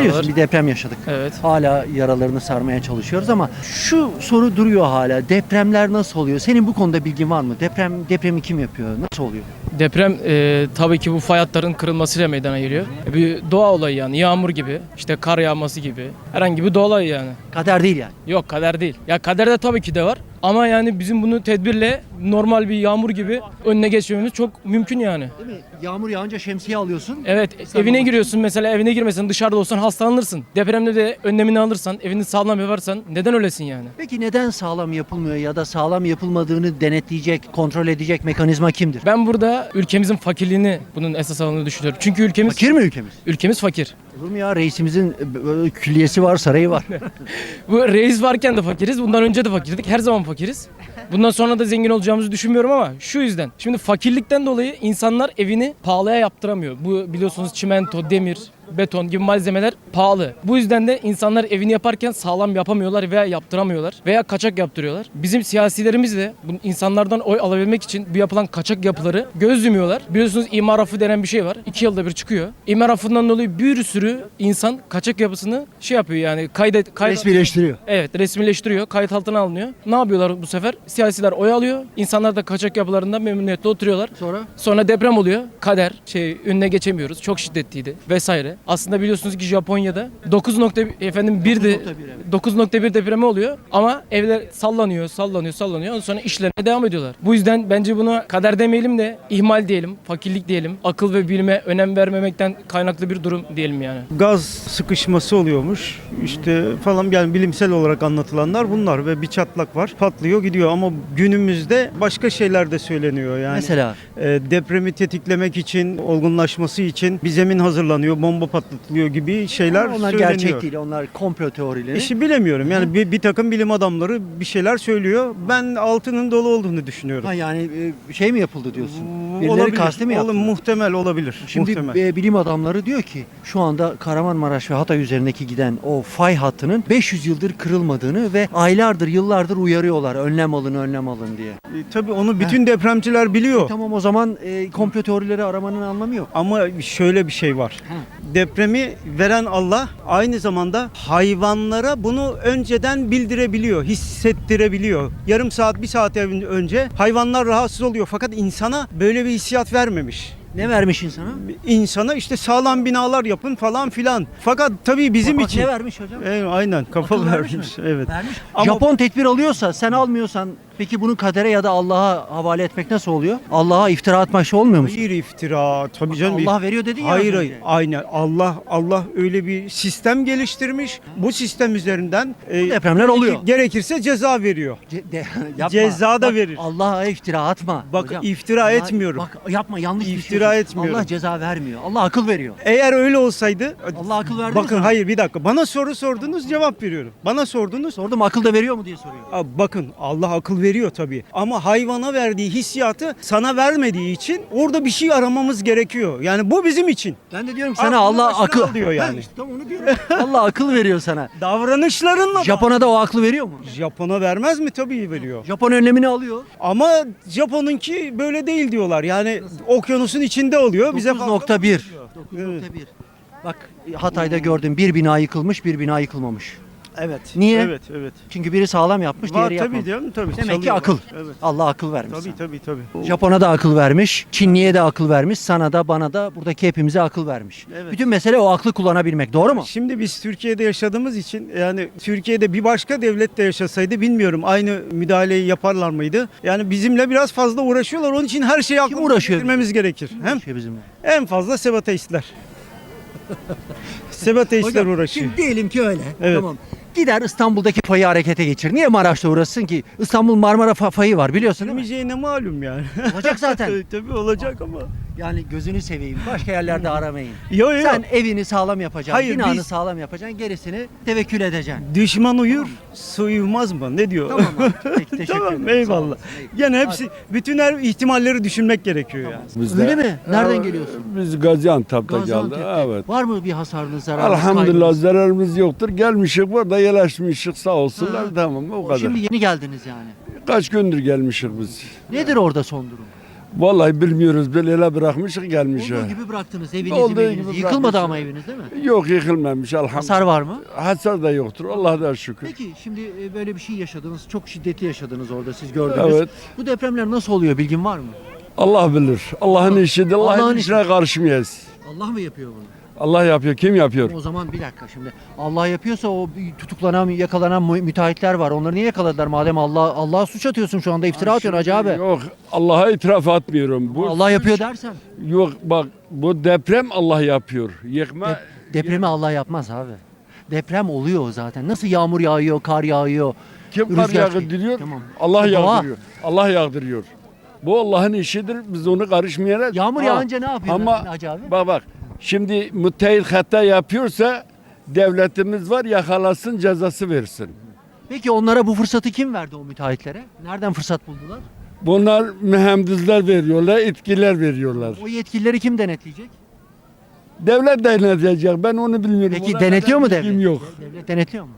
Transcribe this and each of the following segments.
Biliyorsun bir deprem yaşadık. Evet. Hala yaralarını sarmaya çalışıyoruz ama şu soru duruyor hala. Depremler nasıl oluyor? Senin bu konuda bilgin var mı? Deprem depremi kim yapıyor? Nasıl oluyor? Deprem e, tabii ki bu fay hatların kırılmasıyla meydana geliyor. E, Bir doğa olayı yani yağmur gibi, işte kar yağması gibi. Herhangi bir doğa olayı yani. Kader değil yani. Yok kader değil. Ya kaderde tabii ki de var. Ama yani bizim bunu tedbirle normal bir yağmur gibi önüne geçmemiz çok mümkün yani. Değil mi? Yağmur yağınca şemsiye alıyorsun. Evet Sen evine giriyorsun mesela evine girmesen dışarıda olsan hastalanırsın. Depremde de önlemini alırsan evini sağlam yaparsan neden ölesin yani? Peki neden sağlam yapılmıyor ya da sağlam yapılmadığını denetleyecek, kontrol edecek mekanizma kimdir? Ben burada ülkemizin fakirliğini bunun esas aldığını düşünüyorum. Çünkü ülkemiz Fakir mi ülkemiz? ülkemiz fakir. Olur mu ya? Reisimizin e, böyle külliyesi var, sarayı var. Bu reis varken de fakiriz. Bundan önce de fakirdik. Her zaman fakiriz. Bundan sonra da zengin olacağımızı düşünmüyorum ama şu yüzden. Şimdi fakirlikten dolayı insanlar evini pahalıya yaptıramıyor. Bu biliyorsunuz çimento, demir, beton gibi malzemeler pahalı. Bu yüzden de insanlar evini yaparken sağlam yapamıyorlar veya yaptıramıyorlar veya kaçak yaptırıyorlar. Bizim siyasilerimiz de bu insanlardan oy alabilmek için bu yapılan kaçak yapıları göz yumuyorlar. Biliyorsunuz imar affı denen bir şey var. İki yılda bir çıkıyor. İmar affından dolayı bir sürü insan kaçak yapısını şey yapıyor yani kaydet, kaydet Resmileştiriyor. Evet resmileştiriyor. Kayıt altına alınıyor. Ne yapıyorlar bu sefer? Siyasiler oy alıyor. İnsanlar da kaçak yapılarından memnuniyetle oturuyorlar. Sonra Sonra deprem oluyor. Kader şey önüne geçemiyoruz. Çok şiddetliydi vesaire. Aslında biliyorsunuz ki Japonya'da 9 nokta efendim 1 de 9.1 evet. 9.1 depremi oluyor ama evler sallanıyor, sallanıyor, sallanıyor. Ondan sonra işlerine devam ediyorlar. Bu yüzden bence buna kader demeyelim de ihmal diyelim, fakirlik diyelim. Akıl ve bilime önem vermemekten kaynaklı bir durum diyelim yani. gaz sıkışması oluyormuş. İşte falan yani bilimsel olarak anlatılanlar bunlar ve bir çatlak var. Patlıyor gidiyor ama günümüzde başka şeyler de söyleniyor yani. mesela e, depremi tetiklemek için, olgunlaşması için bir zemin hazırlanıyor, bomba patlatılıyor gibi şeyler onlar söyleniyor. gerçek değil. Onlar komplo teorileri. İşi bilemiyorum. Yani bir, bir takım bilim adamları bir şeyler söylüyor. Ben altının dolu olduğunu düşünüyorum. Ha yani e, şey mi yapıldı diyorsun? Birileri Olabilir. kasti mi yaptı? Oğlum, muhtemel olabilir. Şimdi muhtemel. e, bilim adamları diyor ki şu anda Kahramanmaraş ve Hatay üzerindeki giden o fay hattının 500 yıldır kırılmadığını ve aylardır yıllardır uyarıyorlar önlem alın önlem alın diye. E, tabii onu bütün depremciler biliyor. Tamam o zaman e, komplo teorileri aramanın anlamı yok. Ama şöyle bir şey var. Depremi veren Allah aynı zamanda hayvanlara bunu önceden bildirebiliyor, hissettirebiliyor. Yarım saat, bir saat önce hayvanlar rahatsız oluyor fakat insana böyle bir hissiyat vermemiş. Ne vermiş insana? İnsana işte sağlam binalar yapın falan filan. Fakat tabii bizim Bak, bak için ne vermiş hocam? Evet, aynen kafa Akıl vermiş vermiş. mi? Evet. Vermiş. Ama- Japon tedbir alıyorsa sen almıyorsan peki bunu kadere ya da Allah'a havale etmek nasıl oluyor? Allah'a iftira atmak şey olmuyor mu? Hayır iftira. Tabii canım. Allah veriyor dedin ya. az Hayır önce. hayır aynen Allah Allah öyle bir sistem geliştirmiş. Bu sistem üzerinden e, depremler oluyor. Gerekirse ceza veriyor. Ce- de- yapma. Ceza da Bak, verir. Allah'a iftira atma. Bak, hocam. iftira Allah- etmiyorum. Bak yapma yanlış İftira düşünüyorsun. etmiyorum. Allah ceza vermiyor. Allah akıl veriyor. Eğer öyle olsaydı Allah akıl verdi mi Bakın sana? hayır bir dakika. Bana soru sordunuz cevap veriyorum. Bana sordunuz. Sordum akıl da veriyor mu diye soruyorum. Aa, Bakın Allah akıl veriyor tabii. Ama hayvana verdiği hissiyatı sana vermediği için orada bir şey aramamız gerekiyor. Yani bu bizim için. Ben de diyorum ki sana Allah başına akıl al diyor yani. Ha, işte tam onu diyorum. Allah akıl veriyor sana. Davranışlarınla Japon'a da o aklı veriyor mu? Japon'a vermez mi? Tabii veriyor. Japon önlemini alıyor. Ama Japon'unki böyle değil diyorlar. Yani okyanusun içinde oluyor. Bize fazla 9.1. Evet. 9.1. Bak Hatay'da gördüm bir bina yıkılmış bir bina yıkılmamış. Evet. Niye? Evet, evet. Çünkü biri sağlam yapmış Var diğeri tabii yapmamış. canım tabii. Demek ki Çalıyorlar. akıl. Evet. Allah akıl vermiş. Tabii sana. tabii tabii. Japon'a da akıl vermiş, Çinli'ye de akıl vermiş, sana da bana da buradaki hepimize akıl vermiş. Evet. Bütün mesele o aklı kullanabilmek, doğru mu? Şimdi biz Türkiye'de yaşadığımız için yani Türkiye'de bir başka devlet de yaşasaydı bilmiyorum aynı müdahaleyi yaparlar mıydı? Yani bizimle biraz fazla uğraşıyorlar. Onun için her şeyi aklımıza uğraşıyor getirmemiz gerekir. Hem Uğraşıyor bizimle. en fazla sebateistler Hocam, uğraşıyor. Şimdi diyelim ki öyle. Evet. Tamam. Gider İstanbul'daki fayı harekete geçir. Niye Maraş'ta uğraşsın ki? İstanbul Marmara fa- fayı var biliyorsun değil mi? Girmeyeceğine malum yani. Olacak zaten. Tabii olacak ama. Yani gözünü seveyim. Başka yerlerde aramayın. Yo yo. Sen evini sağlam yapacaksın, Hayır, binanı biz- sağlam yapacaksın, gerisini tevekkül edeceksin. Düşman uyur, su uyumaz mı? Ne diyor? Tamam abi. Peki, teşekkür tamam ederim. Sağ eyvallah. olasın, eyvallah. Yani hepsi bütün her ihtimalleri düşünmek gerekiyor yani. Biz de- Öyle mi? Nereden Evet, geliyorsun? Biz Gaziantep'te Gaziantep'te. geldik. Evet. Var mı bir hasarınız, zararınız, Elhamdülillah kaybınız? zararımız yoktur. Gelmişik burada yerleşmişik sağ olsunlar. Ha. Tamam o kadar. Şimdi yeni geldiniz yani. Kaç gündür gelmişik biz. Nedir orada son durum? Vallahi bilmiyoruz. Böyle ele bırakmışık gelmiş. Olduğu gibi bıraktınız evinizi, Olduğu evinizi. gibi Yıkılmadı ama eviniz değil mi? Yok yıkılmamış Hasar elhamdülillah. var mı? Hasar da yoktur. Allah'a şükür. Peki şimdi e, böyle bir şey yaşadınız. Çok şiddetli yaşadınız orada siz gördünüz. Evet. Bu depremler nasıl oluyor bilgin var mı? Allah bilir. Allah'ın işidir. Allah'ın Allah'ın işine işi. karışmayız. Allah mı yapıyor bunu? Allah yapıyor. Kim yapıyor? O zaman bir dakika şimdi. Allah yapıyorsa o tutuklanan, yakalanan mü- müteahhitler var. Onları niye yakaladılar madem Allah Allah'a suç atıyorsun şu anda iftira atıyorsun Hacı abi. Yok Allah'a itiraf atmıyorum. Bu Allah yapıyor dersen. Yok bak bu deprem Allah yapıyor. Yıkma Dep- depremi Allah yapmaz abi. Deprem oluyor zaten. Nasıl yağmur yağıyor, kar yağıyor. kim kar rüzgar- yağdırıyor? Tamam. Allah doğa. yağdırıyor. Allah yağdırıyor. Bu Allah'ın işidir. Biz onu karışmayarak. Yağmur yağınca ne yapıyor Ama Hacı abi? bak bak. Şimdi müteahhit hata yapıyorsa devletimiz var yakalasın cezası versin. Peki onlara bu fırsatı kim verdi o müteahhitlere? Nereden fırsat buldular? Bunlar mühendisler veriyorlar, etkiler veriyorlar. O yetkilileri kim denetleyecek? Devlet denetleyecek. Ben onu bilmiyorum. Peki Ona denetliyor mu devlet? Yok. Devlet denetliyor mu?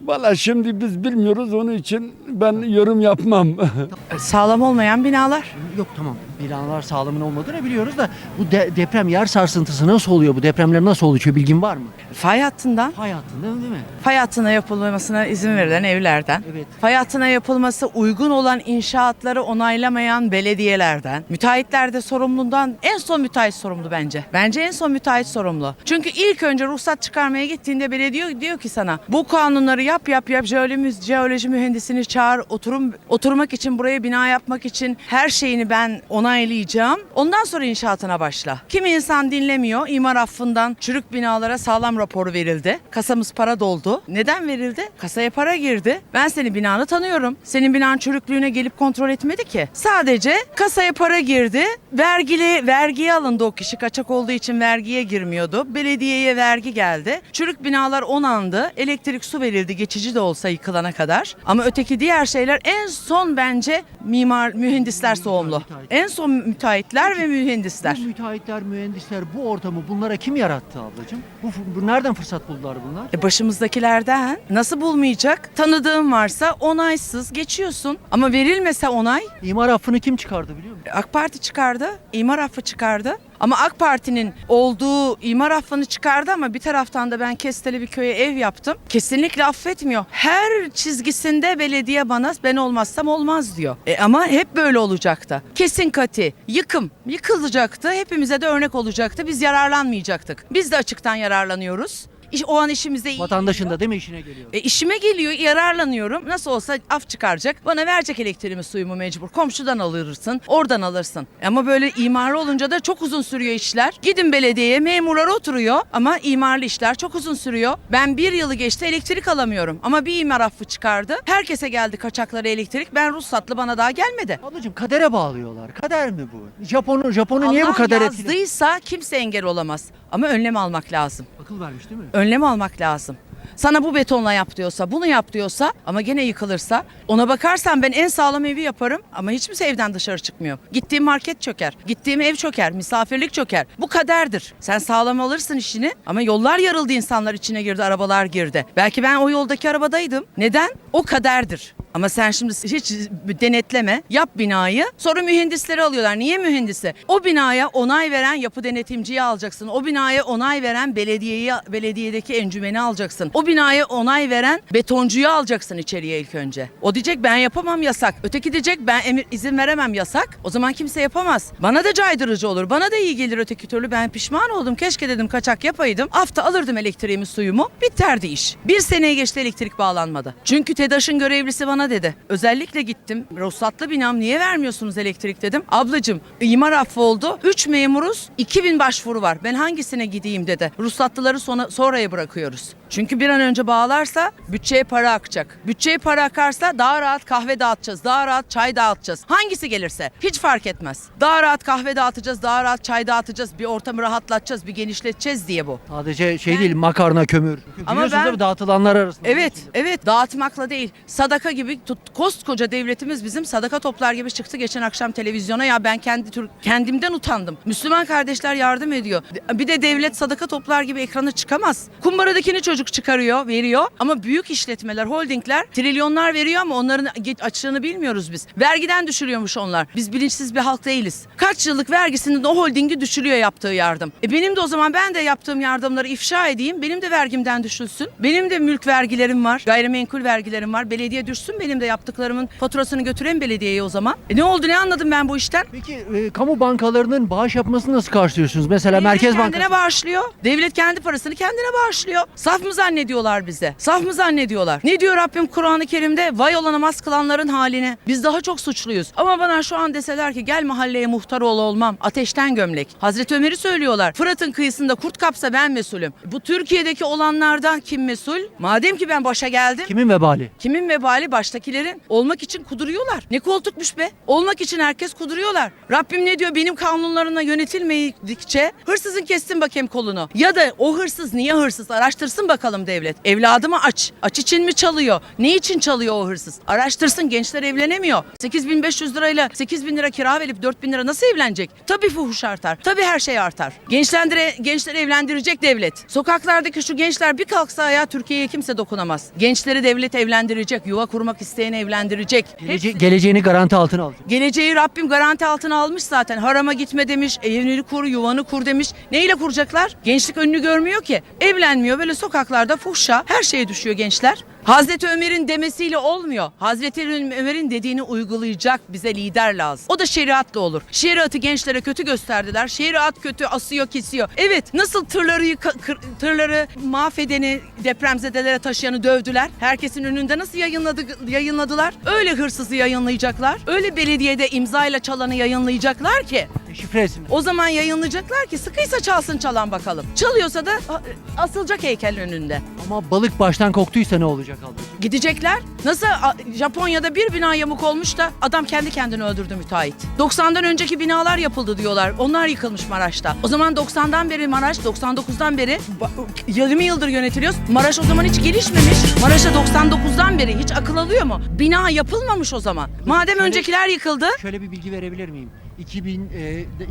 Valla şimdi biz bilmiyoruz onun için ben yorum yapmam. Sağlam olmayan binalar. Yok tamam. Binalar sağlamın olmadığını biliyoruz da bu de- deprem yer sarsıntısı nasıl oluyor? Bu depremler nasıl oluşuyor? Bilgin var mı? Fay hattından, Fay hattında değil mi? fay hattına yapılmasına izin verilen evlerden, Evet. fay hattına yapılması uygun olan inşaatları onaylamayan belediyelerden, müteahhitler de sorumluluğundan en son müteahhit sorumlu bence. Bence en son müteahhit sorumlu. Çünkü ilk önce ruhsat çıkarmaya gittiğinde belediye diyor ki sana bu kanunları yap yap yap jeoloji, jeoloji mühendisini çağır oturum oturmak için buraya bina yapmak için her şeyini ben onaylayacağım. Ondan sonra inşaatına başla. Kimi insan dinlemiyor. İmar affından çürük binalara sağlam raporu verildi. Kasamız para doldu. Neden verildi? Kasaya para girdi. Ben senin binanı tanıyorum. Senin binan çürüklüğüne gelip kontrol etmedi ki. Sadece kasaya para girdi. Vergili vergiye alındı o kişi. Kaçak olduğu için vergiye girmiyordu. Belediyeye vergi geldi. Çürük binalar onandı. Elektrik su verildi geçici de olsa yıkılana kadar. Ama öteki diğer şeyler en son bence mimar mühendisler sorumlu. En son müteahhitler ve mühendisler. Bu müteahhitler, mühendisler bu ortamı bunlara kim yarattı ablacığım? Bu, bu nereden fırsat buldular bunlar? E başımızdakilerden nasıl bulmayacak? Tanıdığın varsa onaysız geçiyorsun. Ama verilmese onay İmar affını kim çıkardı biliyor musun? AK Parti çıkardı, imar affı çıkardı. Ama AK Parti'nin olduğu imar affını çıkardı ama bir taraftan da ben Kesteli bir köye ev yaptım. Kesinlikle affetmiyor. Her çizgisinde belediye bana ben olmazsam olmaz diyor. E ama hep böyle olacaktı. Kesin kati, yıkım, yıkılacaktı. Hepimize de örnek olacaktı. Biz yararlanmayacaktık. Biz de açıktan yararlanıyoruz. İş- O an işimizde iyi Vatandaşın gidiyor. da değil mi işine geliyor? E işime geliyor, yararlanıyorum. Nasıl olsa af çıkaracak. Bana verecek elektriğimi, suyumu mecbur. Komşudan alırsın, oradan alırsın. Ama böyle imarlı olunca da çok uzun sürüyor işler. Gidin belediyeye, memurlar oturuyor. Ama imarlı işler çok uzun sürüyor. Ben bir yılı geçti elektrik alamıyorum. Ama bir imar affı çıkardı. Herkese geldi kaçakları elektrik. Ben ruhsatlı bana daha gelmedi. Ablacığım kadere bağlıyorlar. Kader mi bu? Japon'u Japon'u niye bu Allah kadar etkiledi? yazdıysa kimse engel olamaz. Ama önlem almak lazım. Akıl vermiş değil mi? önlem almak lazım. Sana bu betonla yap diyorsa, bunu yap diyorsa ama gene yıkılırsa ona bakarsan ben en sağlam evi yaparım ama hiç kimse evden dışarı çıkmıyor. Gittiğim market çöker, gittiğim ev çöker, misafirlik çöker. Bu kaderdir. Sen sağlam alırsın işini ama yollar yarıldı insanlar içine girdi, arabalar girdi. Belki ben o yoldaki arabadaydım. Neden? O kaderdir. Ama sen şimdi hiç denetleme, yap binayı. Sonra mühendisleri alıyorlar. Niye mühendisi? O binaya onay veren yapı denetimciyi alacaksın. O binaya onay veren belediyeyi, belediyedeki encümeni alacaksın. O binaya onay veren betoncuyu alacaksın içeriye ilk önce. O diyecek ben yapamam yasak. Öteki diyecek ben emir izin veremem yasak. O zaman kimse yapamaz. Bana da caydırıcı olur. Bana da iyi gelir öteki türlü. Ben pişman oldum. Keşke dedim kaçak yapaydım. Hafta alırdım elektriğimi suyumu. Biterdi iş. Bir seneye geçti elektrik bağlanmadı. Çünkü TEDAŞ'ın görevlisi bana dedi. Özellikle gittim. Ruhsatlı binam niye vermiyorsunuz elektrik dedim. Ablacım imar affı oldu. 3 memuruz. 2000 başvuru var. Ben hangisine gideyim dedi. Ruhsatlıları sona, sonraya bırakıyoruz. Çünkü bir an önce bağlarsa bütçeye para akacak. Bütçeye para akarsa daha rahat kahve dağıtacağız. Daha rahat çay dağıtacağız. Hangisi gelirse hiç fark etmez. Daha rahat kahve dağıtacağız. Daha rahat çay dağıtacağız. Bir ortamı rahatlatacağız. Bir genişleteceğiz diye bu. Sadece şey değil makarna, kömür. Ama Biliyorsunuz ben- değil mi? dağıtılanlar arasında. Evet, evet. Dağıtmakla değil. Sadaka gibi tut, koskoca devletimiz bizim sadaka toplar gibi çıktı geçen akşam televizyona. Ya ben kendi Türk kendimden utandım. Müslüman kardeşler yardım ediyor. Bir de devlet sadaka toplar gibi ekrana çıkamaz. Kumbaradakini çocuk çocuk çıkarıyor, veriyor ama büyük işletmeler, holdingler trilyonlar veriyor ama onların açığını bilmiyoruz biz. Vergiden düşürüyormuş onlar. Biz bilinçsiz bir halk değiliz. Kaç yıllık vergisinin o holdingi düşürüyor yaptığı yardım. E benim de o zaman ben de yaptığım yardımları ifşa edeyim. Benim de vergimden düşülsün. Benim de mülk vergilerim var. Gayrimenkul vergilerim var. Belediye düşsün benim de yaptıklarımın faturasını götüreyim belediyeye o zaman. E ne oldu ne anladım ben bu işten? Peki e, kamu bankalarının bağış yapmasını nasıl karşılıyorsunuz? Mesela Devlet Merkez kendine Bankası. bağışlıyor. Devlet kendi parasını kendine bağışlıyor. Saf mı zannediyorlar bize? Saf mı zannediyorlar? Ne diyor Rabbim Kur'an-ı Kerim'de? Vay olan namaz kılanların haline. Biz daha çok suçluyuz. Ama bana şu an deseler ki gel mahalleye muhtar ol olmam. Ateşten gömlek. Hazreti Ömer'i söylüyorlar. Fırat'ın kıyısında kurt kapsa ben mesulüm. Bu Türkiye'deki olanlardan kim mesul? Madem ki ben başa geldim. Kimin vebali? Kimin vebali baştakilerin olmak için kuduruyorlar. Ne koltukmuş be? Olmak için herkes kuduruyorlar. Rabbim ne diyor? Benim kanunlarına yönetilmedikçe hırsızın kessin bakayım kolunu. Ya da o hırsız niye hırsız? Araştırsın bakalım devlet. Evladımı aç. Aç için mi çalıyor? Ne için çalıyor o hırsız? Araştırsın. Gençler evlenemiyor. 8500 lirayla 8000 lira kira verip 4000 lira nasıl evlenecek? Tabii fuhuş artar. Tabii her şey artar. Gençlendire, gençleri evlendirecek devlet. Sokaklardaki şu gençler bir kalksa ayağa Türkiye'ye kimse dokunamaz. Gençleri devlet evlendirecek. Yuva kurmak isteyeni evlendirecek. Gelece- geleceğini garanti altına alacak. Geleceği Rabbim garanti altına almış zaten. Harama gitme demiş, evini kur, yuvanı kur demiş. Neyle kuracaklar? Gençlik önünü görmüyor ki. Evlenmiyor böyle sokaklarda fuhşa her şeye düşüyor gençler. Hazreti Ömer'in demesiyle olmuyor. Hazreti Ömer'in dediğini uygulayacak bize lider lazım. O da şeriatla olur. Şeriatı gençlere kötü gösterdiler. Şeriat kötü asıyor kesiyor. Evet nasıl tırları yıka- kır- tırları mahvedeni depremzedelere taşıyanı dövdüler. Herkesin önünde nasıl yayınladı, yayınladılar? Öyle hırsızı yayınlayacaklar. Öyle belediyede imzayla çalanı yayınlayacaklar ki. Şifre etsin. O zaman yayınlayacaklar ki sıkıysa çalsın çalan bakalım. Çalıyorsa da a- asılacak heykel önünde. Ama balık baştan koktuysa ne olacak ablacığım? Gidecekler. Nasıl a- Japonya'da bir bina yamuk olmuş da adam kendi kendini öldürdü müteahhit. 90'dan önceki binalar yapıldı diyorlar. Onlar yıkılmış Maraş'ta. O zaman 90'dan beri Maraş, 99'dan beri ba- 20 yıldır yönetiliyoruz. Maraş o zaman hiç gelişmemiş. Maraş'a 99'dan beri hiç akıl alıyor mu? Bina yapılmamış o zaman. Madem öncekiler yıkıldı. Şöyle bir bilgi verebilir miyim? 2000 e, de-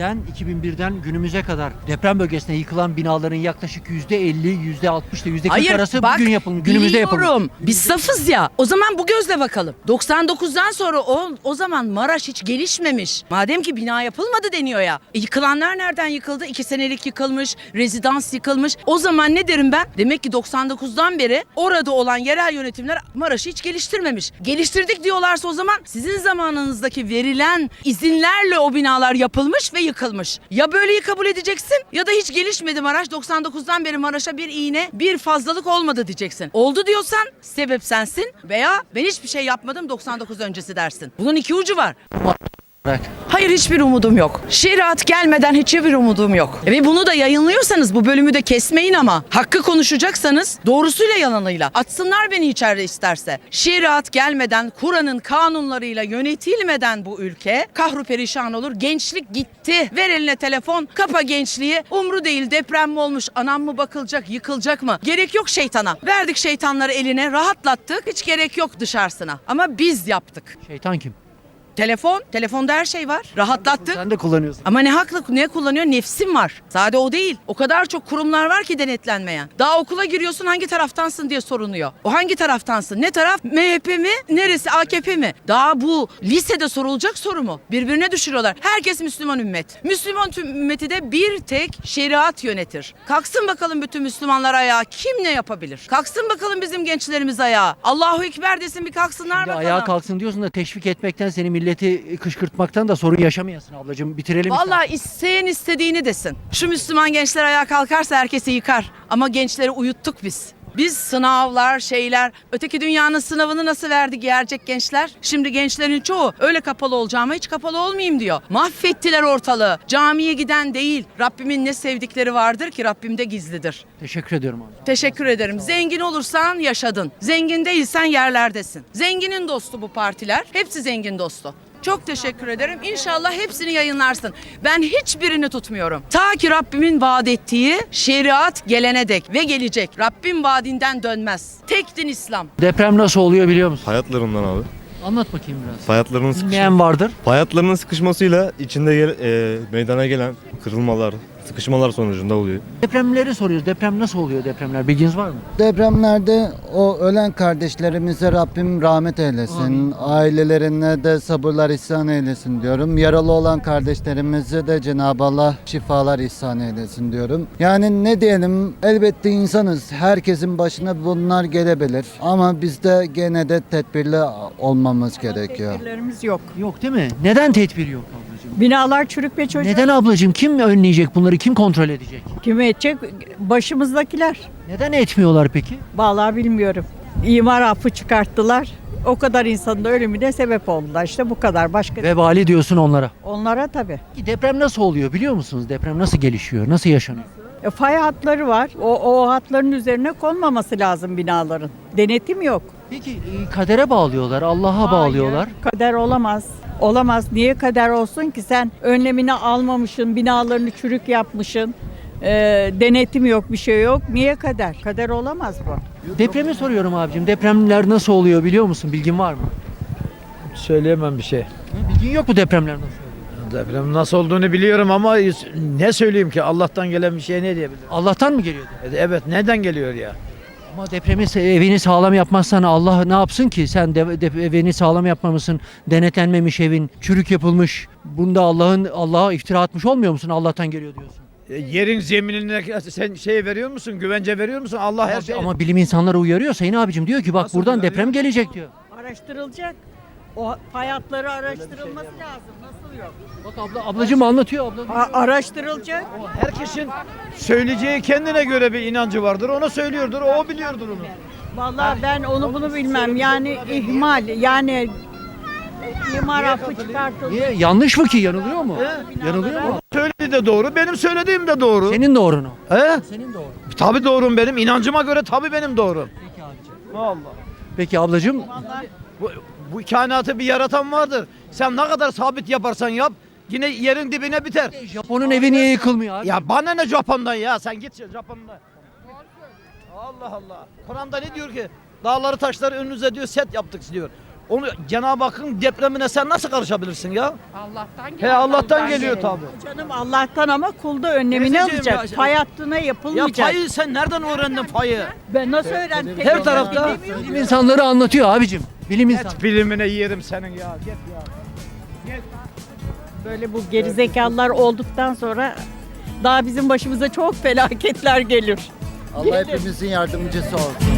2000'den 2001'den günümüze kadar deprem bölgesinde yıkılan binaların yaklaşık %50, %60 ile %40 arası bugün yapılmış. Günümüzde yapılmış. Biz safız ya. O zaman bu gözle bakalım. 99'dan sonra o, o zaman Maraş hiç gelişmemiş. Madem ki bina yapılmadı deniyor ya. E, yıkılanlar nereden yıkıldı? İki senelik yıkılmış, rezidans yıkılmış. O zaman ne derim ben? Demek ki 99'dan beri orada olan yerel yönetimler Maraş'ı hiç geliştirmemiş. Geliştirdik diyorlarsa o zaman sizin zamanınızdaki verilen izinlerle o binalar yapılmış ve yıkılmış. Ya böyleyi kabul edeceksin ya da hiç gelişmedi Maraş. 99'dan beri Maraş'a bir iğne, bir fazlalık olmadı diyeceksin. Oldu diyorsan sebep sensin veya ben hiçbir şey yapmadım 99 öncesi dersin. Bunun iki ucu var. Bırak. Hayır hiçbir umudum yok. Şeriat gelmeden hiçbir umudum yok. Ve bunu da yayınlıyorsanız bu bölümü de kesmeyin ama hakkı konuşacaksanız doğrusuyla yalanıyla atsınlar beni içeride isterse. Şeriat gelmeden Kur'an'ın kanunlarıyla yönetilmeden bu ülke kahru perişan olur. Gençlik gitti. Ver eline telefon kapa gençliği. Umru değil deprem mi olmuş anam mı bakılacak yıkılacak mı? Gerek yok şeytana. Verdik şeytanları eline rahatlattık. Hiç gerek yok dışarısına. Ama biz yaptık. Şeytan kim? Telefon, telefonda her şey var. Rahatlattık. Sen de kullanıyorsun. Ama ne haklı ne kullanıyor? Nefsim var. Sade o değil. O kadar çok kurumlar var ki denetlenmeyen. Daha okula giriyorsun hangi taraftansın diye sorunuyor. O hangi taraftansın? Ne taraf? MHP mi? Neresi? AKP mi? Daha bu lisede sorulacak soru mu? Birbirine düşürüyorlar. Herkes Müslüman ümmet. Müslüman tüm ümmeti de bir tek şeriat yönetir. Kalksın bakalım bütün Müslümanlar ayağa. Kim ne yapabilir? Kalksın bakalım bizim gençlerimiz ayağa. Allahu Ekber desin bir kalksınlar Şimdi bakalım. ayağa kalksın diyorsun da teşvik etmekten seni milleti kışkırtmaktan da sorun yaşamayasın ablacığım. Bitirelim. Vallahi isteyen istediğini desin. Şu Müslüman gençler ayağa kalkarsa herkesi yıkar. Ama gençleri uyuttuk biz. Biz sınavlar, şeyler, öteki dünyanın sınavını nasıl verdik gerçek gençler? Şimdi gençlerin çoğu öyle kapalı olacağıma hiç kapalı olmayayım diyor. Mahvettiler ortalığı. Camiye giden değil. Rabbimin ne sevdikleri vardır ki Rabbimde gizlidir. Teşekkür ediyorum abi. Teşekkür ederim. Zengin olursan yaşadın. Zengin değilsen yerlerdesin. Zenginin dostu bu partiler. Hepsi zengin dostu. Çok teşekkür ederim. İnşallah hepsini yayınlarsın. Ben hiçbirini tutmuyorum. Ta ki Rabbimin vaat ettiği şeriat gelene dek ve gelecek. Rabbim vaadinden dönmez. Tek din İslam. Deprem nasıl oluyor biliyor musun? Hayatlarından abi. Anlat bakayım biraz. Hayatlarının sıkışması. Bilmeyen vardır. Hayatlarının sıkışmasıyla içinde gel- e, meydana gelen kırılmalar, sıkışmalar sonucunda oluyor. Depremleri soruyoruz. Deprem nasıl oluyor depremler? Bilginiz var mı? Depremlerde o ölen kardeşlerimize Rabbim rahmet eylesin. Amin. Ailelerine de sabırlar ihsan eylesin diyorum. Yaralı olan kardeşlerimize de Cenab-ı Allah şifalar ihsan eylesin diyorum. Yani ne diyelim elbette insanız. Herkesin başına bunlar gelebilir. Ama biz de gene de tedbirli olmamız gerekiyor. Tedbirlerimiz yok. Yok değil mi? Neden tedbir yok? Binalar çürük ve çocuk. Neden ablacığım? Kim önleyecek bunları? Kim kontrol edecek? Kim edecek? Başımızdakiler. Neden etmiyorlar peki? Vallahi bilmiyorum. İmar affı çıkarttılar. O kadar insanın da ölümüne sebep oldular. İşte bu kadar. Başka Vebali diyorsun onlara. onlara tabii. Deprem nasıl oluyor biliyor musunuz? Deprem nasıl gelişiyor? Nasıl yaşanıyor? E, fay hatları var. O, o hatların üzerine konmaması lazım binaların. Denetim yok. Peki e, kadere bağlıyorlar, Allah'a bağlıyorlar. Kader olamaz. Olamaz. Niye kader olsun ki sen önlemini almamışsın, binalarını çürük yapmışsın. e, denetim yok, bir şey yok. Niye kader? Kader olamaz bu. Depremi soruyorum abicim. Depremler nasıl oluyor biliyor musun? Bilgin var mı? Söyleyemem bir şey. Bilgin yok mu depremler nasıl? Deprem nasıl olduğunu biliyorum ama ne söyleyeyim ki Allah'tan gelen bir şey ne diyebilirim? Allah'tan mı geliyor? Evet neden geliyor ya? Ama depremi evini sağlam yapmazsan Allah ne yapsın ki? Sen de, de- evini sağlam yapmamışsın. Denetlenmemiş evin, çürük yapılmış. Bunda Allah'ın Allah'a iftira atmış olmuyor musun? Allah'tan geliyor diyorsun. E, Yerin zeminine sen şey veriyor musun? Güvence veriyor musun? Allah her Ama, şeyi... ama bilim insanları uyarıyor Sayın abicim diyor ki bak Nasıl buradan uyarıyor? deprem gelecek diyor. Araştırılacak. O fay hatları araştırılması lazım. Nasıl yok? Bak abla ablacım anlatıyor abla. A- araştırılacak. Herkesin söyleyeceği kendine göre bir inancı vardır. Onu söylüyordur, o biliyordur onu. Vallahi ben onu bunu bilmem. Yani ihmal. Yani imar affı çıkartıldı. Niye? Yanlış mı ki? Yanılıyor mu? Yanılıyor mu? Söylediği de doğru, benim söylediğim de doğru. Senin doğrun o. He? Senin doğru. Tabii doğrum benim. İnancıma göre tabii benim doğrum. Peki abicim. Allah. Peki ablacım Bu, bu kainatı bir yaratan vardır. Sen ne kadar sabit yaparsan yap yine yerin dibine biter. Japon'un evi niye yıkılmıyor abi? Ya bana ne Japon'dan ya sen git Japon'dan. Allah Allah. Kur'an'da ne diyor ki? Dağları taşları önünüze diyor set yaptık diyor. Onu Cenab-ı Hakk'ın depremine sen nasıl karışabilirsin ya? Allah'tan He Allah'tan geliyor tabii. Canım Allah'tan ama kulda önlemini Teyzeciğim alacak. ya- Fay hattına Ya yapılmayacak. fayı sen nereden öğrendin fayı? Ben nasıl öğrendim? Her tarafta. Bilim insanları anlatıyor abicim. Bilim insanları. Et bilimine yerim senin ya. Git ya. Böyle bu gerizekalılar olduktan sonra daha bizim başımıza çok felaketler gelir. Allah hepimizin yardımcısı olsun.